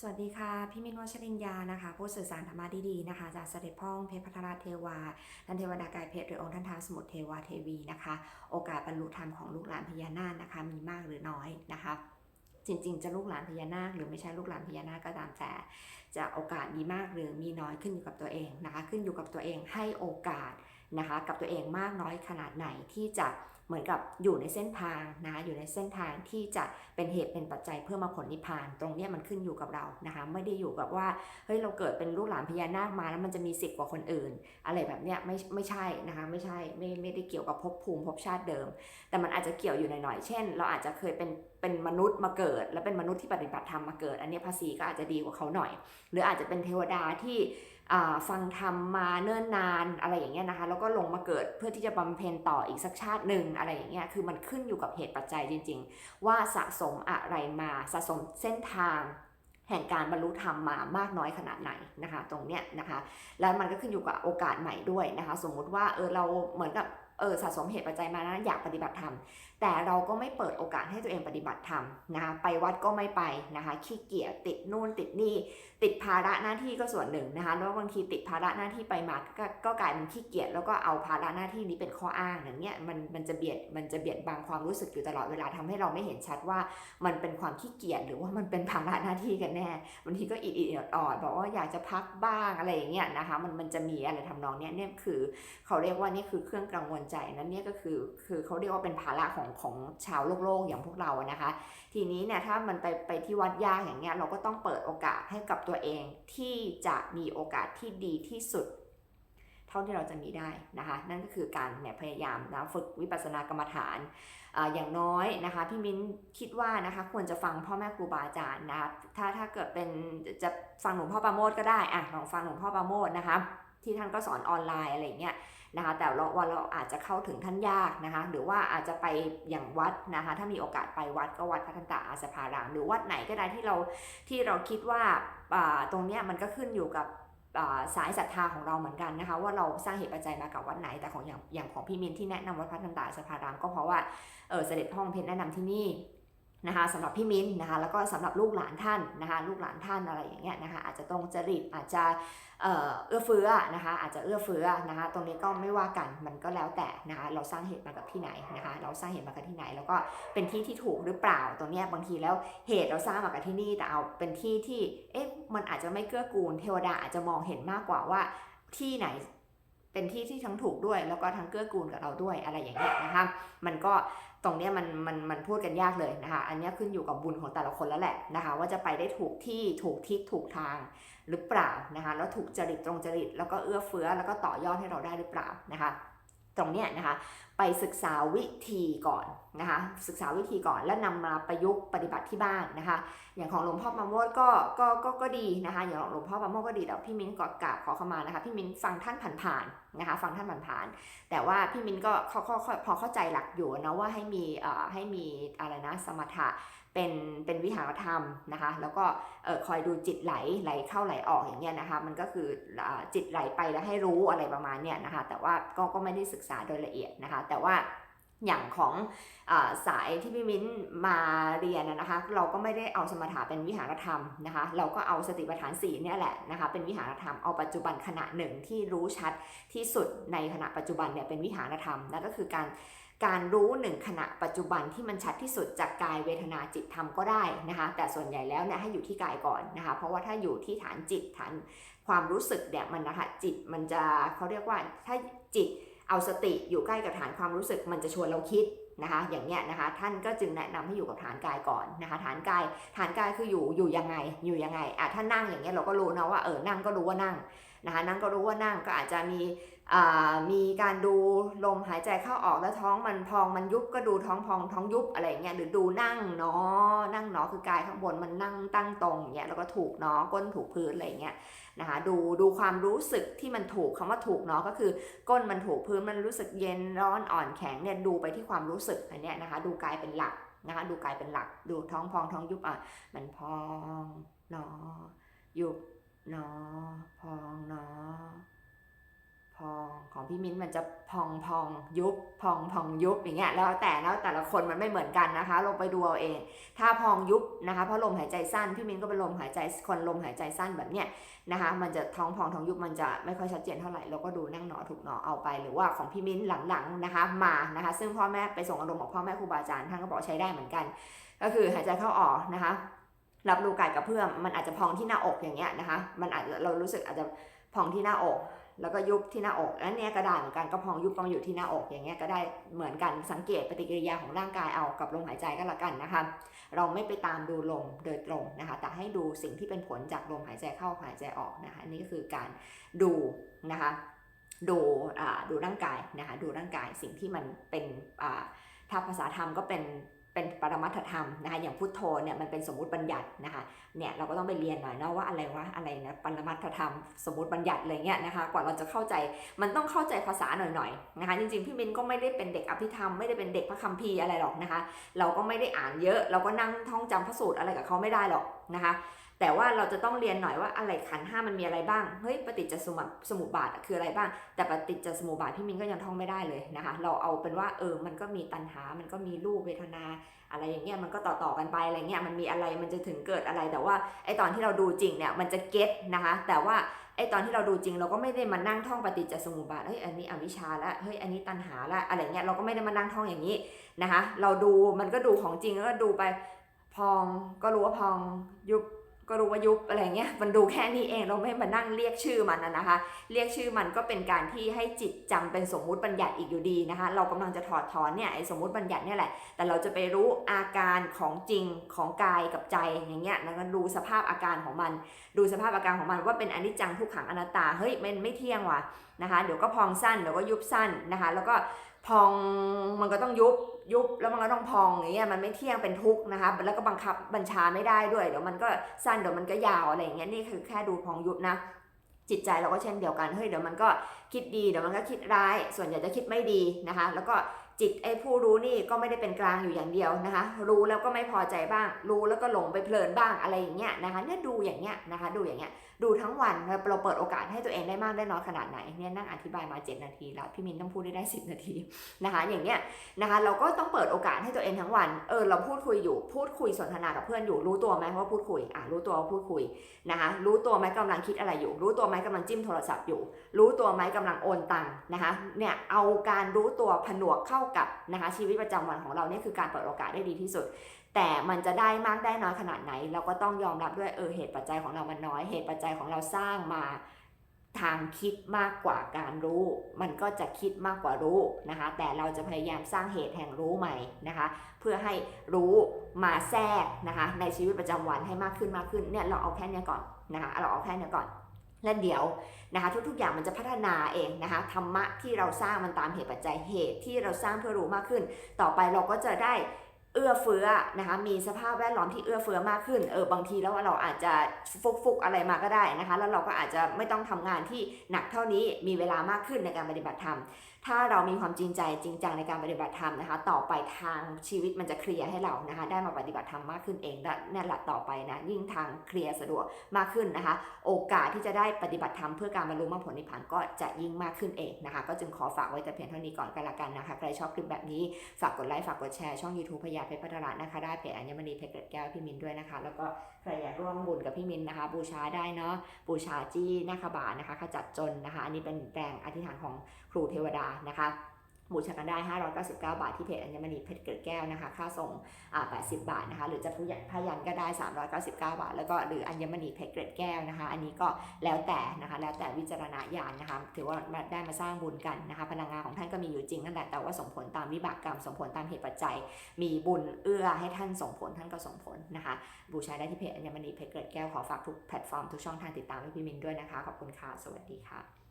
สวัสดีค่ะ พี่มินวัชรินยานะคะ ผู้สื่อสารธรรมะดีๆนะคะจากเสด็จพ่องเพชรพัทรเทวาท่านเทวดากายเพชรหรือองค์ท่านท้าสมุทรเทวาเทวีนะคะ โอกาสบรรลุธรรมของลูกหลานพญานาคนะคะ มีมากหรือน้อยนะคะ จริงๆ จะลูกหลานพญานาค หรือไม่ใช่ลูกหลานพญานาคก็ตามแต่ จะโอกาสมีมากหรือมีน้อยขึ้นอยู่กับตัวเองนะคะ ขึ้นอยู่กับตัวเองให้โอกาส นะคะกับตัวเองมากน้อยขนาดไหนที่จะเหมือนกับอยู่ในเส้นทางนะอยู่ในเส้นทางที่จะเป็นเหตุเป็นปัจจัยเพื่อมาผลนิพพาน ตรงนี้มันขึ้นอยู่กับเรานะคะไม่ได้อยู่กับว่าเฮ้ยเราเกิดเป็นลูกหลานพญานาคมาแล้วมันจะมีสิทธิ์กว่าคนอื่น อะไรแบบเนี้ยไม่ไม่ใช่นะคะไม่ใช่ไม่ไม่ได้เกี่ยวกับภพภูมิภพชาติเดิม แต่มันอาจจะเกี่ยวอยู่หน่อยๆเช่น เราอาจจะเคยเป็นเป็นมนุษย์มาเกิด แล้วเป็นมนุษย์ที่ปฏิบัติธรรมมาเกิด อันนี้ภาษีก็อาจจะดีกว่าเขาหน่อย หรืออาจจะเป็นเทวดาที่ ฟังธรรมมาเนิ่นนานอะไรอย่างเงี้ยนะคะแล้วก็ลงมาเกิดเพื่อที่จะบำเพ็ญต่ออีกสักชาติหนึ่งอะไรอย่างเงี้ยคือมันขึ้นอยู่กับเหตุปัจจัยจริง ๆ ว่าสะสมอะไรมาสะสมเส้นทางแห่งการบรรลุธรรมมามากน้อยขนาดไหนนะคะ ตรงเนี้ยนะคะ แล้วมันก็ขึ้นอยู่กับโอกาสใหม่ด้วยนะคะ สมมุติว่าเออเราเหมือนกับ เออสะสมเหตุปัจจัยมานะอยากปฏิบัติธรรมแต่เราก็ไม่เปิดโอกาสให้ตัวเองปฏิบัติธรรมนะคะไปวัดก็ไม่ไปนะคะขี้เกียจติดนู่นติดนี่ติดภาระหน้าที่ก็ส่วนหนึ่งนะคะแล้วบางทีติดภาระหน้าที่ไปมาก็ก็กลายเป็นขี้เกียจแล้วก็เอาภาระหน้าที่นี้เป็นข้ออ้างอย่างเงี้ยมันมันจะเบียดมันจะเบียดบังความรู้สึกอยู่ตลอดเวลาทำให้เราไม่เห็นชัดว่ามันเป็นความขี้เกียจหรือว่ามันเป็นภาระหน้าที่กันแน่บางทีก็อิดอิดออดบอกว่าอยากจะพักบ้างอะไรอย่างเงี้ยนะคะมันมันจะมีอะไรทำนองเนี้ยเนี่ยคือเขาเรียกว่านี่คือเครื่องกังวลใจนั่นเนี่ยก็คือคือเขาเรียกว่าเป็นภาระของของชาวโลกโลกอย่างพวกเราอะนะคะ ทีนี้เนี่ยถ้ามันไปไปที่วัดยากอย่างเงี้ยเราก็ต้องเปิดโอกาสให้กับตัวเองที่จะมีโอกาสที่ดีที่สุด เท่าที่เราจะมีได้นะคะ นั่นก็คือการเนี่ยพยายามนะฝึกวิปัสสนากรรมฐานออย่างน้อยนะคะพี่มิ้นคิดว่านะคะควรจะฟังพ่อแม่ครูบาอาจารย์นะคะถ้าถ้าเกิดเป็นจะฟังหลวงพ่อประโมทก็ได้อะลองฟังหลวงพ่อประโมทนะคะ ที่ท่านก็สอนออนไลน์อะไรเงี้ยนะคะแต่เราว่าเราอาจจะเข้าถึงท่านยากนะคะหรือว่าอาจจะไปอย่างวัดนะคะถ้ามีโอกาสไปวัดก็วัดพันตาอาสภารามหรือวัดไหนก็ได้ที่เราที่เราคิดว่าตรงเนี้ยมันก็ขึ้นอยู่กับสายศรัทธาของเราเหมือนกันนะคะว่าเราสร้างเหตุปัจจัยมากับวัดไหนแต่ของอย่างอย่างของพี่มินที่แนะนำวัดพันตาสภารามก็เพราะว่าเออเสด็จพ่องเพชรแนะนำที่นี่ นะคะสำหรับพี่มิ้นนะคะแล้วก็สำหรับลูกหลานท่านนะคะลูกหลานท่านอะไรอย่างเงี้ยนะคะอาจจะตรงจริตอาจจะเอื้อเฟื้อนะคะอาจจะเอื้อเฟื้อนะคะตรงนี้ก็ไม่ว่ากันมันก็แล้วแต่นะคะเราสร้างเหตุมากับที่ไหนนะคะเราสร้างเหตุมากับที่ไหน แล้วก็เป็นที่ที่ถูกหรือเปล่าตรงนี้บางทีแล้วเหตุเราสร้างมากับที่นี่แต่เอาเป็นที่ที่เอ๊ะมันอาจจะไม่เกื้อกูลเทวดาอาจจะมองเห็นมากกว่าว่าที่ไหน เป็นที่ที่ทั้งถูกด้วย แล้วก็ทั้งเกื้อกูลกับเราด้วยอะไรอย่างเงี้ยนะคะมันก็ตรงเนี้ยมันมันมันพูดกันยากเลยนะคะ อันเนี้ยขึ้นอยู่กับบุญของแต่ละคนแล้วแหละนะคะ ว่าจะไปได้ถูกที่ถูกทิศถูกทางหรือเปล่านะคะแล้วถูกจริตตรงจริตแล้วก็เอื้อเฟื้อแล้วก็ต่อยอดให้เราได้หรือเปล่านะคะ ตรงเนี้ยนะคะ ไปศึกษาวิธีก่อนนะคะศึกษาวิธีก่อนแล้วนำมาประยุกต์ปฏิบัติที่บ้านนะคะ อย่างของหลวงพ่อประโมทก็ก็ก็ก็ดีนะคะอย่างหลวงพ่อประโมทก็ดีแต่พี่มิ้นก็กราบขอเข้ามานะคะพี่มิ้นฟังท่านผ่านๆนะคะฟังท่านผ่านๆแต่ว่าพี่มิ้นก็เขาเขาพอเข้าใจหลักอยู่นะว่าให้มีเอ่อให้มีอะไรนะสมถะเป็นเป็นวิหารธรรมนะคะแล้วก็เออคอยดูจิตไหลไหลเข้าไหลออกอย่างเงี้ยนะคะมันก็คืออ่าจิตไหลไปแล้วให้รู้อะไรประมาณเนี้ยนะคะแต่ว่าก็ก็ไม่ได้ศึกษาโดยละเอียดนะคะแต่ว่าอย่างของอสายที่พี่มิ้นมาเรียนนะนะคะ เราก็ไม่ได้เอาสมถะเป็นวิหารธรรมนะคะ เราก็เอาสติปัฏฐานสีเนี่ยแหละนะคะ เป็นวิหารธรรมเอาปัจจุบันขณะหนึ่งที่รู้ชัดที่สุดในขณะปัจจุบันเนี่ยเป็นวิหารธรรมนั่นก็คือการการรู้หนึ่งขณะปัจจุบันที่มันชัดที่สุดจากกายเวทนาจิตธรรมก็ได้นะคะ แต่ส่วนใหญ่แล้วเนี่ยให้อยู่ที่กายก่อนนะคะ เพราะว่าถ้าอยู่ที่ฐานจิตฐานความรู้สึกเนี่ยมันนะคะจิตมันจะเขาเรียกว่าถ้าจิต เอาสติอยู่ใกล้กับฐานความรู้สึกมันจะชวนเราคิดนะคะอย่างเนี้ยนะคะท่านก็จึงแนะนำให้อยู่กับฐานกายก่อนนะคะฐานกายฐานกายคืออยู่อยู่ยังไงอยู่ยังไงอะถ้านั่งอย่างเงี้ยเราก็รู้นะว่าเออนั่งก็รู้ว่านั่ง นะคะนั่งก็รู้ว่านั่งก็อาจจะมีอ่ามีการดูลมหายใจเข้าออกแล้วท้องมันพองมันยุบก็ดูท้องพองท้องยุบอะไรเงี้ยหรือดูนั่งเนาะนั่งเนาะคือกายข้างบนมันนั่งตั้งตรงเงี้ยแล้วก็ถูกเนาะก้นถูกพื้นอะไรเงี้ยนะคะดูดูความรู้สึกที่มันถูกคำว่าถูกเนาะก็คือ ก้นมันถูกพื้นมันรู้สึกเย็นร้อนอ่อนแข็งเนี่ยดูไปที่ความรู้สึกอันเนี้ยนะคะดูกายเป็นหลักนะคะดูกายเป็นหลัก ดูท้องพองท้องยุบอะมันพองเนาะยุบ นาะพองนาะพพองของพี่มิ้นท์มันจะพองพองยุบ พองพองยุบอย่างเงี้ยแล้วแต่แล้วแต่ละคนมันไม่เหมือนกันนะคะ ลงไปดูเอาเอง ถ้าพองยุบนะคะเพราะลมหายใจสั้นพี่มิ้นท์ก็เป็นลมหายใจคนลมหายใจสั้นแบบเนี้ยนะคะ มันจะท้องพองท้องยุบมันจะไม่ค่อยชัดเจนเท่าไหร่เราก็ดูนั่งหนอถูกหนอเอาไปหรือว่าของพี่มิ้นท์หลังๆนะคะมานะคะ ซึ่งพ่อแม่ไปส่งอารมณ์ของพ่อแม่ครูบาอาจารย์ท่านก็บอกใช้ได้เหมือนกัน ก็คือหายใจเข้าออกนะคะ รับรู้กายกับเพื่อมมันอาจจะพองที่หน้าอกอย่างเงี้ยนะคะ มันอาจจะเรารู้สึกอาจจะพองที่หน้าอก แล้วก็ยุบที่หน้าอกอันเนี้ยก็ได้เหมือนกันก็พองยุบพองอยู่ที่หน้าอกอย่างเงี้ยก็ได้เหมือนกันสังเกตปฏิกิริยาของร่างกายเอากับลมหายใจก็แล้วกันนะคะ เราไม่ไปตามดูลมโดยตรงนะคะ แต่ให้ดูสิ่งที่เป็นผลจากลมหายใจเข้าหายใจออกนะคะนนี้ก็คือการดูนะคะดูอ่าดูร่างกายนะคะดูร่างกายสิ่งที่มันเป็นอ่าถ้าภาษาธรรมก็เป็น เป็นปรมัตถธรรมนะคะอย่างพุทโธเนี่ยมันเป็นสมมุติบัญญัตินะคะเนี่ยเราก็ต้องไปเรียนหน่อยเนาะว่าอะไรวะอะไรนะปรมัตถธรรมสมมุติบัญญัติอะไรเงี้ยนะคะกว่าเราจะเข้าใจมันต้องเข้าใจภาษาหน่อยๆนะคะจริงๆพี่มินก็ไม่ได้เป็นเด็กอภิธรรมไม่ได้เป็นเด็กพระคัมภีร์อะไรหรอกนะคะ เราก็ไม่ได้อ่านเยอะ เราก็นั่งท่องจำพระสูตรอะไรกับเขาไม่ได้หรอกนะคะ แต่ว่าเราจะต้องเรียนหน่อยว่าอะไรขันห้ามันมีอะไรบ้าง เฮ้ยปฏิจจสมุปสมุปบาทคืออะไรบ้าง แต่ปฏิจจสมุปบาทพี่มินก็ยังท่องไม่ได้เลยนะคะ เราเอาเป็นว่าเออ มันก็มีตัณหา มันก็มีรูปเวทนา อะไรอย่างเงี้ย มันก็ต่อต่อกันไปอะไรเงี้ย มันมีอะไร มันจะถึงเกิดอะไร แต่ว่าไอตอนที่เราดูจริงเนี่ย มันจะเก็ตนะคะ แต่ว่าไอตอนที่เราดูจริงเราก็ไม่ได้มานั่งท่องปฏิจจสมุปบาท เฮ้ยอันนี้อวิชชาละเฮ้ยอันนี้ตัณหาละอะไรเงี้ย เราก็ไม่ได้มานั่งท่องอย่างนี้นะคะ เราดูมันก็ดูของจริงแล้วก็ดูไป พองก็รู้ว่าพองยุบ ก็รู้ว่ายุบอะไรเงี้ยมันดูแค่นี้เองเราไม่มานั่งเรียกชื่อมันนะคะ เรียกชื่อมันก็เป็นการที่ให้จิตจำเป็นสมมุติบัญญัติอีกอยู่ดีนะคะ เรากำลังจะถอดถอนเนี่ยไอ้สมมุติบัญญัติเนี่ยแหละ แต่เราจะไปรู้อาการของจริงของกายกับใจอย่างเงี้ยแล้วก็ดูสภาพอาการของมัน ดูสภาพอาการของมันว่าเป็นอนิจจังทุกขังอนัตตาเฮ้ยมันไม่เที่ยงว่ะนะคะ เดี๋ยวก็พองสั้นเดี๋ยวก็ยุบสั้นนะคะ แล้วก็พองมันก็ต้องยุบ ยุบแล้วมันก็ต้องพองอย่างเงี้ยมันไม่เที่ยงเป็นทุกข์นะคะแล้วก็บังคับบัญชาไม่ได้ด้วยเดี๋ยวมันก็สั้นเดี๋ยวมันก็ยาวอะไรอย่างเงี้ยนี่คือแค่ดูพองยุบนะจิตใจเราก็เช่นเดียวกันเฮ้ยเดี๋ยวมันก็คิดดีเดี๋ยวมันก็คิดร้าย ส่วนใหญ่จะคิดไม่ดีนะคะ แล้วก็จิตไอ้ผู้รู้นี่ก็ไม่ได้เป็นกลางอยู่อย่างเดียวนะคะ รู้แล้วก็ไม่พอใจบ้าง รู้แล้วก็หลงไปเพลินบ้างอะไรอย่างเงี้ยนะคะเนี่ยดูอย่างเงี้ยนะคะ ดูอย่างเงี้ย ดูทั้งวันเราเปิดโอกาสให้ตัวเองได้มากได้น้อยขนาดไหนเนี่ยนั่งอธิบายมา 7 นาทีแล้วพี่มินต้องพูดได้ได้ 10 นาทีนะคะอย่างเงี้ยนะคะเราก็ต้องเปิดโอกาสให้ตัวเองทั้งวันเออเราพูดคุยอยู่พูดคุยสนทนากับเพื่อนอยู่รู้ตัวไหมว่าพูดคุยอะรู้ตัวว่าพูดคุยนะคะรู้ตัวไหมกำลังคิดอะไรอยู่ รู้ตัวไหมกำลังจิ้มโทรศัพท์อยู่ รู้ตัวไหมกำลังโอนตังค์นะคะเนี่ยเอาการรู้ตัวผนวกเข้ากับนะคะชีวิตประจำวันของเราเนี่ยคือการเปิดโอกาสได้ดีที่สุด แต่มันจะได้มากได้น้อยขนาดไหน เราก็ต้องยอมรับด้วยเออเหตุปัจจัยของเรามันน้อย เหตุปัจจัยของเราสร้างมาทางคิดมากกว่าการรู้ มันก็จะคิดมากกว่ารู้นะคะ แต่เราจะพยายามสร้างเหตุแห่งรู้ใหม่นะคะ เพื่อให้รู้มาแทรกนะคะ ในชีวิตประจำวันให้มากขึ้นมากขึ้นเนี่ยเราเอาแค่นี้ก่อนนะคะเราเอาแค่นี้ก่อนและเดี๋ยวนะคะทุกๆอย่างมันจะพัฒนาเองนะคะธรรมะที่เราสร้างมันตามเหตุปัจจัยเหตุที่เราสร้างเพื่อรู้มากขึ้น ต่อไปเราก็จะได้ เอื้อเฟื้อนะคะมีสภาพแวดล้อมที่เอื้อเฟื้อมากขึ้นเออบางทีแล้วเราอาจจะฟุกฟุกๆอะไรมาก็ได้นะคะ แล้วเราก็อาจจะไม่ต้องทำงานที่หนักเท่านี้มีเวลามากขึ้นในการปฏิบัติธรรมถ้าเรามีความจริงใจจริงจังในการปฏิบัติธรรมนะคะ ต่อไปทางชีวิตมันจะเคลียร์ให้เรานะคะ ได้มาปฏิบัติธรรมมากขึ้นเองและนั่นแหละต่อไปนะยิ่งทางเคลียร์สะดวกมากขึ้นนะคะ โอกาสที่จะได้ปฏิบัติธรรมเพื่อการบรรลุมรรคผลนิพพานก็จะยิ่งมากขึ้นเองนะคะ ก็จึงขอฝากไว้แต่เพียงเท่านี้ก่อนกันละกันนะคะใครชอบคลิปแบบนี้ฝากกดไลค์ฝากกดแชร์ช่อง YouTube พยาเพชรพัฒนานะคะได้เพจอัญมณีเพชรเกร็ดแก้วพี่มินด้วยนะคะ แล้วก็ใครอยากร่วมบุญกับพี่มินนะคะ บูชาได้เนาะบูชาจี้นาคบานะคะขจัดจนนะคะ อันนี้เป็นแรงอธิษฐานของครูเทวดานะคะบูชากันได้ 599 บาทที่เพจอัญมณีเพชรเกร็ดแก้วนะคะ ค่าส่ง 80 บาทนะคะ หรือจะผู้ใหญ่พยันก็ได้ 399 บาท แล้วก็หรืออัญมณีเพชรเกร็ดแก้วนะคะ อันนี้ก็แล้วแต่นะคะ แล้วแต่วิจารณญาณนะคะ ถือว่าได้มาสร้างบุญกันนะคะ พลังงานของท่านก็มีอยู่จริงนั่นแหละ แต่ว่าส่งผลตามวิบากกรรม ส่งผลตามเหตุปัจจัย มีบุญเอื้อให้ท่านส่งผลท่านก็ส่งผลนะคะ บูชาได้ที่เพจอัญมณีเพชรเกร็ดแก้ว ขอฝากทุกแพลตฟอร์มทุกช่องทางติดตามให้พี่มินด้วยนะคะ ขอบคุณค่ะ สวัสดีค่ะ